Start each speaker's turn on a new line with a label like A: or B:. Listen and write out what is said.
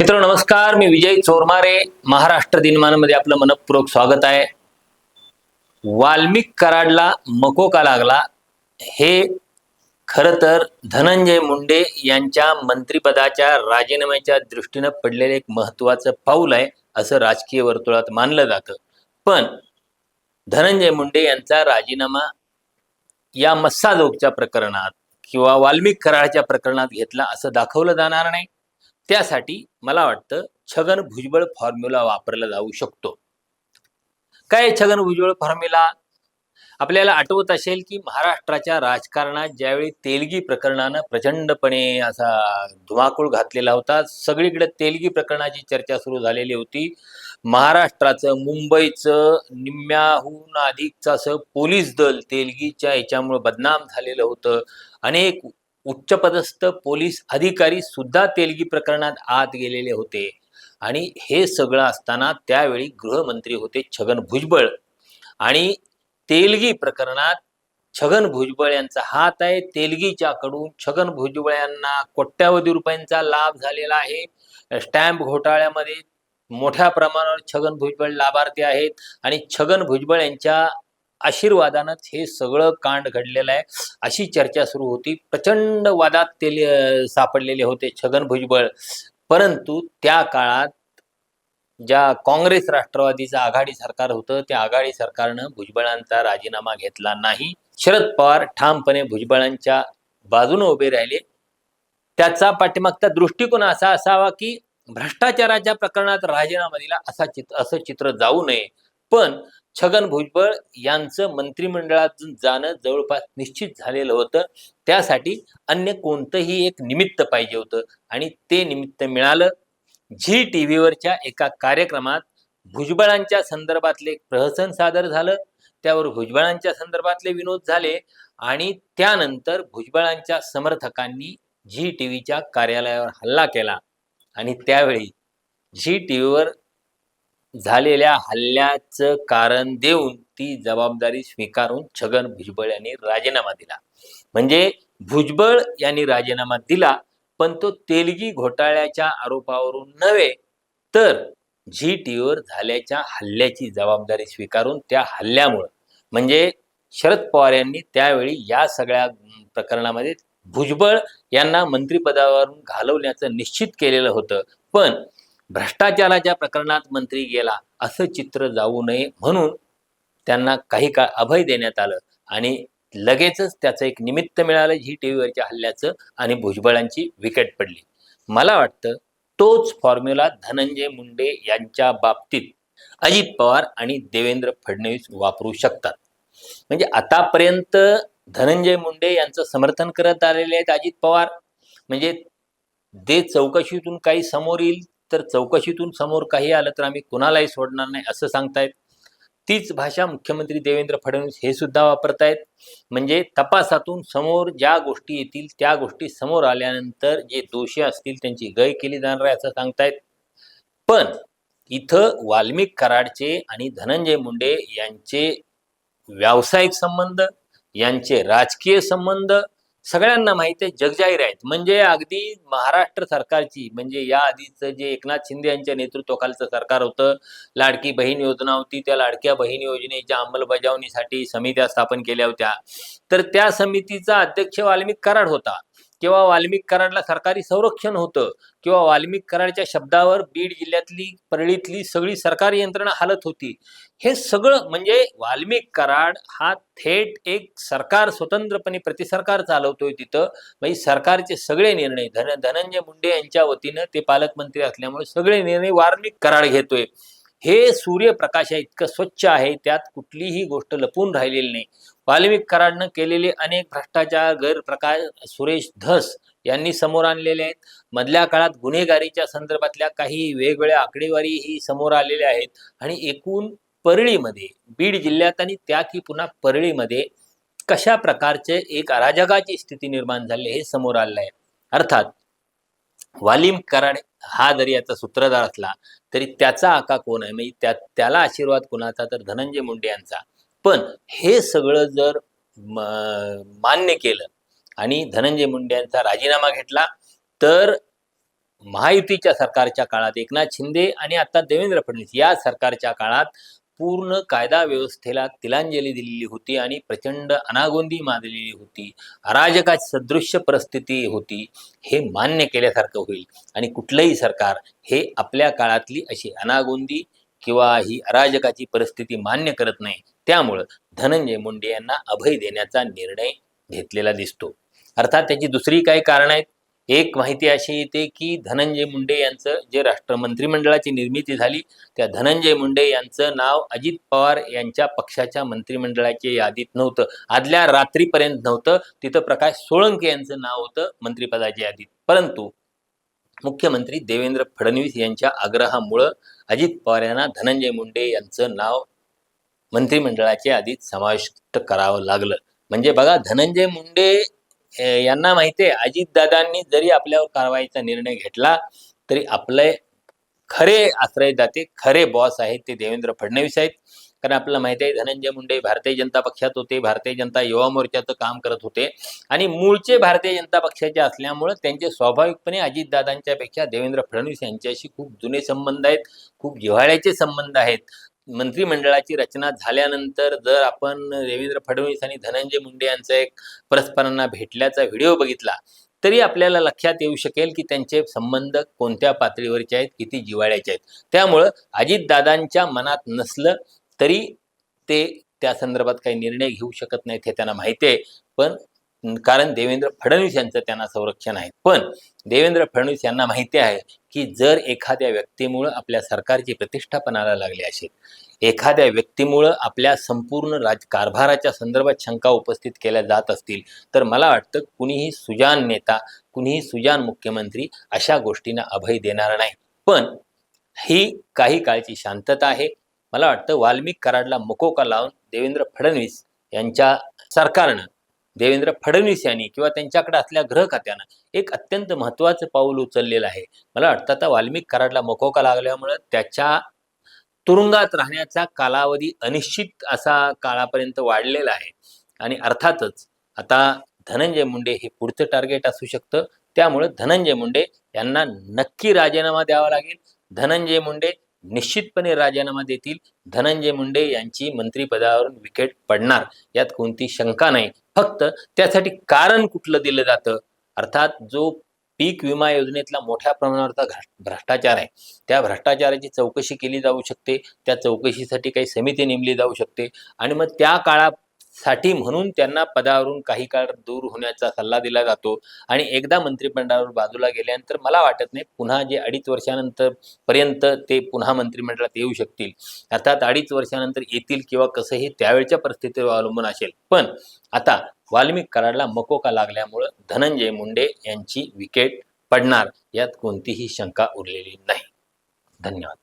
A: मित्र नमस्कार मी विजय चोरमारे. महाराष्ट्र दिनमानमध्ये आपलं मनपूर्वक स्वागत आहे. वाल्मिक कराडला मकोका लागला? हे खरं तर धनंजय मुंडे यांच्या मंत्रिपदाच्या राजीनाम्याच्या दृष्टीनं पडलेलं एक महत्वाचं पाऊल आहे असं राजकीय वर्तुळात मानलं जातं. पण धनंजय मुंडे यांचा राजीनामा या मस्साजोगच्या प्रकरणात किंवा वाल्मिक कराडच्या प्रकरणात घेतला असं दाखवलं जाणार नाही. त्यासाठी मला वाटतं छगन भुजबळ फॉर्म्युला वापरला जाऊ शकतो. काय छगन भुजबळ फॉर्म्युला आपल्याला आठवत असेल की महाराष्ट्राच्या राजकारणात ज्यावेळी तेलगी प्रकरणानं प्रचंडपणे असा धुमाकूळ घातलेला होता सगळीकडे तेलगी प्रकरणाची चर्चा सुरू झालेली होती. महाराष्ट्राचं मुंबईचं निम्म्याहून अधिकचं असं पोलीस दल तेलगीच्या याच्यामुळे बदनाम झालेलं होतं. अनेक उच्चपदस्थ पोलीस अधिकारी सुद्धा तेलगी प्रकरणात आत गेलेले होते. आणि हे सगळं असताना त्यावेळी गृहमंत्री होते छगन भुजबळ. आणि तेलगी प्रकरणात छगन भुजबळ यांचा हात आहे. तेलगीच्या कडून छगन भुजबळ यांना कोट्यावधी रुपयांचा लाभ झालेला आहे. स्टॅम्प घोटाळ्यामध्ये मोठ्या प्रमाणावर छगन भुजबळ लाभार्थी आहेत. आणि छगन भुजबळ यांच्या आशीर्वादानंच हे सगळं कांड घडलेलं आहे. अशी चर्चा सुरू होती. प्रचंड वादात ते सापडलेले होते छगन भुजबळ. परंतु त्या काळात ज्या काँग्रेस राष्ट्रवादीचं आघाडी सरकार होतं त्या आघाडी सरकारनं भुजबळांचा राजीनामा घेतला नाही. शरद पवार ठामपणे भुजबळांच्या बाजूने उभे राहिले. त्याचा पाठीमागचा दृष्टिकोन असा असावा की भ्रष्टाचाराच्या प्रकरणात राजीनामा दिला असा चित्र असं चित्र जाऊ नये. पण छगन भुजबळ यांचं मंत्रिमंडळातून जाणं जवळपास निश्चित झालेलं होतं. त्यासाठी अन्य कोणतंही एक निमित्त पाहिजे होतं. आणि ते निमित्त मिळालं झी टी व्हीवरच्या एका कार्यक्रमात भुजबळांच्या संदर्भातले प्रहसन सादर झालं. त्यावर भुजबळांच्या संदर्भातले विनोद झाले. आणि त्यानंतर भुजबळांच्या समर्थकांनी झी टी व्हीच्या कार्यालयावर हल्ला केला. आणि त्यावेळी झी टी व्हीवर झालेल्या हल्ल्याचं कारण देऊन ती जबाबदारी स्वीकारून छगन भुजबळ यांनी राजीनामा दिला. म्हणजे भुजबळ यांनी राजीनामा दिला पण तो तेलगी घोटाळ्याच्या आरोपावरून नव्हे तर झी टीव्हीवर झाल्याच्या हल्ल्याची जबाबदारी स्वीकारून त्या हल्ल्यामुळं. म्हणजे शरद पवार यांनी त्यावेळी या सगळ्या प्रकरणामध्ये भुजबळ यांना मंत्रिपदावरून घालवण्याचं निश्चित केलेलं होतं. पण भ्रष्टाचाराच्या प्रकरणात मंत्री गेला असं चित्र जाऊ नये म्हणून त्यांना काही काळ अभय देण्यात आलं आणि लगेचच त्याचं एक निमित्त मिळालं झी टी व्हीवरच्या हल्ल्याचं आणि भुजबळांची विकेट पडली. मला वाटतं तोच फॉर्म्युला धनंजय मुंडे यांच्या बाबतीत अजित पवार आणि देवेंद्र फडणवीस वापरू शकतात. म्हणजे आतापर्यंत धनंजय मुंडे यांचं समर्थन करत आलेले आहेत अजित पवार. म्हणजे दे चौकशीतून काही समोर येईल तर चौकशीतून समोर काही आलं तर आम्ही कुणालाही सोडणार नाही असं सांगतायत. तीच भाषा मुख्यमंत्री देवेंद्र फडणवीस हे सुद्धा वापरतायत. म्हणजे तपासातून समोर ज्या गोष्टी येतील त्या गोष्टी समोर आल्यानंतर जे दोषी असतील त्यांची गय केली जाणार आहे असं सांगतायत. पण इथं वाल्मिक कराडचे आणि धनंजय मुंडे यांचे व्यावसायिक संबंध यांचे राजकीय संबंध सगळ्यांना माहिती आहे जगजाहीर आहेत. म्हणजे अगदी महाराष्ट्र सरकारची म्हणजे या आधीचं जे एकनाथ शिंदे यांच्या नेतृत्वाखालचं सरकार होतं लाडकी बहीण योजना होती त्या लाडक्या बहीण योजनेच्या अंमलबजावणीसाठी समित्या स्थापन केल्या होत्या. तर त्या समितीचा अध्यक्ष वाल्मिक कराड होता. किंवा वाल्मिक कराडला सरकारी संरक्षण होतं किंवा वाल्मिक कराडच्या शब्दावर बीड जिल्ह्यातली परळीतली सगळी सरकारी यंत्रणा हालत होती. हे सगळं म्हणजे वाल्मिक कराड हा थेट एक सरकार स्वतंत्रपणे प्रतिसरकार चालवतोय तिथं. म्हणजे सरकारचे सगळे निर्णय धन धनंजय मुंडे यांच्या वतीनं ते पालकमंत्री असल्यामुळे सगळे निर्णय वाल्मिक कराड घेतोय. हे सूर्यप्रकाश आहे इतकं स्वच्छ आहे त्यात कुठलीही गोष्ट लपून राहिलेली नाही. वाल्मिक कराडनं केलेले अनेक भ्रष्टाचार गैरप्रकार सुरेश धस यांनी समोर आणलेले आहेत. मधल्या काळात गुन्हेगारीच्या संदर्भातल्या काही वेगवेगळ्या आकडेवारी ही समोर आलेल्या आहेत. आणि एकूण परळीमध्ये बीड जिल्ह्यात आणि त्या की पुन्हा परळीमध्ये कशा प्रकारचे एक अराजकाची स्थिती निर्माण झाली हे समोर आलेलं आहे. अर्थात वालिम कराड हा जरी याचा सूत्रधार असला तरी त्याचा आका कोण आहे? म्हणजे त्या त्याला आशीर्वाद कोणाचा? तर धनंजय मुंडे यांचा. पण हे सगळं जर मान्य केलं आणि धनंजय मुंडे यांचा राजीनामा घेतला तर महायुतीच्या सरकारच्या काळात एकनाथ शिंदे आणि आता देवेंद्र फडणवीस या सरकारच्या काळात पूर्ण कायदा व्यवस्थेला तिलांजली दिलेली होती आणि प्रचंड अनागोंदी माजलेली होती. अराजकाची सदृश्य परिस्थिती होती हे मान्य केल्यासारखं होईल. आणि कुठलंही सरकार हे आपल्या काळातली अशी अनागोंदी किंवा ही अराजकाची परिस्थिती मान्य करत नाही त्यामुळं धनंजय मुंडे यांना अभय देण्याचा निर्णय घेतलेला दिसतो. अर्थात त्याची दुसरी काही कारणं आहेत? एक माहिती अशी येते की धनंजय मुंडे यांचं जे राष्ट्र मंत्रिमंडळाची निर्मिती झाली त्या धनंजय मुंडे यांचं नाव अजित पवार यांच्या पक्षाच्या मंत्रिमंडळाच्या यादीत नव्हतं. आदल्या रात्रीपर्यंत नव्हतं. तिथं प्रकाश सोळंके यांचं नाव होतं मंत्रिपदाच्या यादीत. परंतु मुख्यमंत्री देवेंद्र फडणवीस यांच्या आग्रहामुळं अजित पवार यांना धनंजय मुंडे यांचं नाव मंत्रिमंडळाच्या यादीत समाविष्ट करावं लागलं. म्हणजे बघा धनंजय मुंडे यांना माहिती आहे अजितदादांनी जरी आपल्यावर कारवाईचा निर्णय घेतला तरी आपले खरे आश्रयदाते खरे बॉस आहेत ते देवेंद्र फडणवीस आहेत. कारण आपल्याला माहिती आहे धनंजय मुंडे भारतीय जनता पक्षात होते भारतीय जनता युवा मोर्चाचं काम करत होते. आणि मूळचे भारतीय जनता पक्षाचे असल्यामुळं त्यांचे स्वाभाविकपणे अजितदादांच्या पेक्षा देवेंद्र फडणवीस यांच्याशी खूप जुने संबंध आहेत खूप जिव्हाळ्याचे संबंध आहेत. मंत्रिमंडळाची रचना झाल्यानंतर जर आपण देवेंद्र फडणवीस आणि धनंजय मुंडे यांचा एक परस्परांना भेटल्याचा व्हिडिओ बघितला तरी आपल्याला लक्षात येऊ शकेल की त्यांचे संबंध कोणत्या पातळीवरचे आहेत किती जिवाळ्याचे आहेत. त्यामुळं अजितदादांच्या मनात नसलं तरी ते त्या संदर्भात काही निर्णय घेऊ शकत नाहीत हे त्यांना माहिती आहे. पण कारण देवेंद्र फडणवीस यांचं त्यांना संरक्षण आहे. पण देवेंद्र फडणवीस यांना माहिती आहे की जर एखाद्या व्यक्तीमुळं आपल्या सरकारची प्रतिष्ठापनाला लागली असेल एखाद्या व्यक्तीमुळं आपल्या संपूर्ण राजकारभाराच्या संदर्भात शंका उपस्थित केल्या जात असतील तर मला वाटतं कुणीही सुजान नेता कुणीही सुजान मुख्यमंत्री अशा गोष्टींना अभय देणार नाही. पण ही काही काळची शांतता आहे. मला वाटतं वाल्मिक कराडला मकोका लावून देवेंद्र फडणवीस यांच्या सरकारनं देवेंद्र फडणवीस यांनी किंवा त्यांच्याकडे असल्या ग्रह खात्यानं एक अत्यंत महत्त्वाचं पाऊल उचललेलं आहे. मला वाटतं आता वाल्मिक कराडला मकोका लागल्यामुळं त्याच्या तुरुंगात राहण्याचा कालावधी अनिश्चित असा काळापर्यंत वाढलेला आहे. आणि अर्थातच आता धनंजय मुंडे हे पुढचं टार्गेट असू शकतं. त्यामुळं धनंजय मुंडे यांना नक्की राजीनामा द्यावा लागेल. धनंजय मुंडे निश्चितपणे राजीनामा देतील. धनंजय मुंडे यांची मंत्रिपदावरून विकेट पडणार. यात कोणती शंका नाही. फक्त त्यासाठी कारण कुठलं दिलं जातं? अर्थात जो पीक विमा योजनेतला मोठ्या प्रमाणावरचा भ्रष्टाचार आहे त्या भ्रष्टाचाराची चौकशी केली जाऊ शकते त्या चौकशीसाठी काही समिती नेमली जाऊ शकते आणि मग त्या साठी म्हणून त्यांना पदावरून काही काळ दूर होण्याचा सल्ला दिला जातो. आणि एकदा मंत्रिमंडळावर बाजूला गेल्यानंतर मला वाटत नाही पुन्हा जे अडीच वर्षानंतर पर्यंत ते पुन्हा मंत्रिमंडळात येऊ शकतील. अर्थात अडीच वर्षानंतर येतील किंवा कसंही त्यावेळच्या परिस्थितीवर अवलंबून असेल. पण आता वाल्मिक कराडला मकोका लागल्यामुळं धनंजय मुंडे यांची विकेट पडणार यात कोणतीही शंका उरलेली नाही. धन्यवाद.